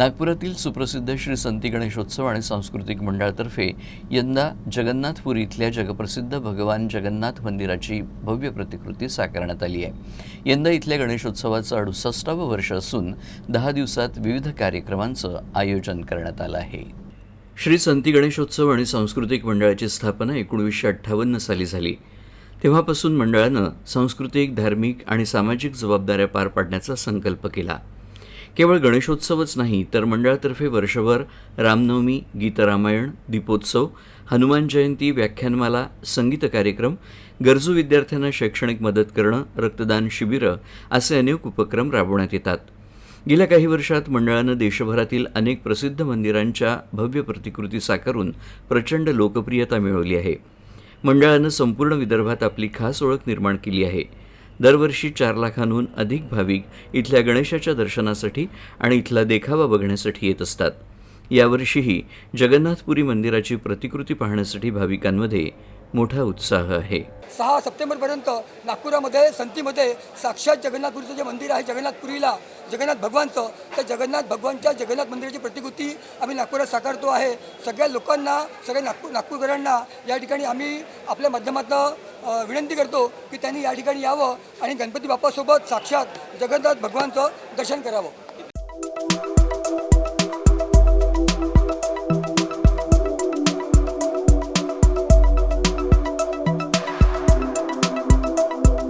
नागपुरातील सुप्रसिद्ध श्री संती गणेशोत्सव आणि सांस्कृतिक मंडळातर्फे यंदा जगन्नाथपुरी इथल्या जगप्रसिद्ध भगवान जगन्नाथ मंदिराची भव्य प्रतिकृती साकारण्यात आली आहे. यंदा इथल्या गणेशोत्सवाचं अडुसष्टावं वर्ष असून दहा दिवसात विविध कार्यक्रमांचं आयोजन करण्यात आलं आहे. श्री संती गणेशोत्सव आणि सांस्कृतिक मंडळाची स्थापना एकोणीसशे अठ्ठावन्न साली झाली. तेव्हापासून मंडळानं सांस्कृतिक धार्मिक आणि सामाजिक जबाबदाऱ्या पार पाडण्याचा संकल्प केला. केवळ गणेशोत्सवच नाही तर मंडळातर्फे वर्षभर रामनवमी गीतरामायण दीपोत्सव हनुमान जयंती व्याख्यानमाला संगीत कार्यक्रम गरजू विद्यार्थ्यांना शैक्षणिक मदत करणं रक्तदान शिबिरं असे अनेक उपक्रम राबवण्यात येतात. गेल्या काही वर्षात मंडळानं देशभरातील अनेक प्रसिद्ध मंदिरांच्या भव्य प्रतिकृती साकारून प्रचंड लोकप्रियता मिळवली आहे. मंडळानं संपूर्ण विदर्भात आपली खास ओळख निर्माण केली आहे. दरवर्षी चार लाखांहून अधिक भाविक इथल्या गणेशाच्या दर्शनासाठी आणि इथला देखावा बघण्यासाठी येत असतात. यावर्षीही जगन्नाथपुरी मंदिराची प्रतिकृती पाहण्यासाठी भाविकांमध्ये मोठा उत्साह आहे. सहा सप्टेंबरपर्यंत नागपुरामध्ये संतीमध्ये साक्षात जगन्नाथपुरीचं जे मंदिर आहे जगन्नाथपुरीला जगन्नाथ भगवानचं त्या जगन्नाथ भगवानच्या जगन्नाथ मंदिराची प्रतिकृती आम्ही नागपुरात साकारतो आहे. सगळ्या लोकांना सगळ्या नागपूर नागपूरकरांना या ठिकाणी आम्ही आपल्या माध्यमातून विनंती करतो की त्यांनी या ठिकाणी यावं आणि गणपती बाप्पासोबत साक्षात जगन्नाथ भगवानचं दर्शन करावं.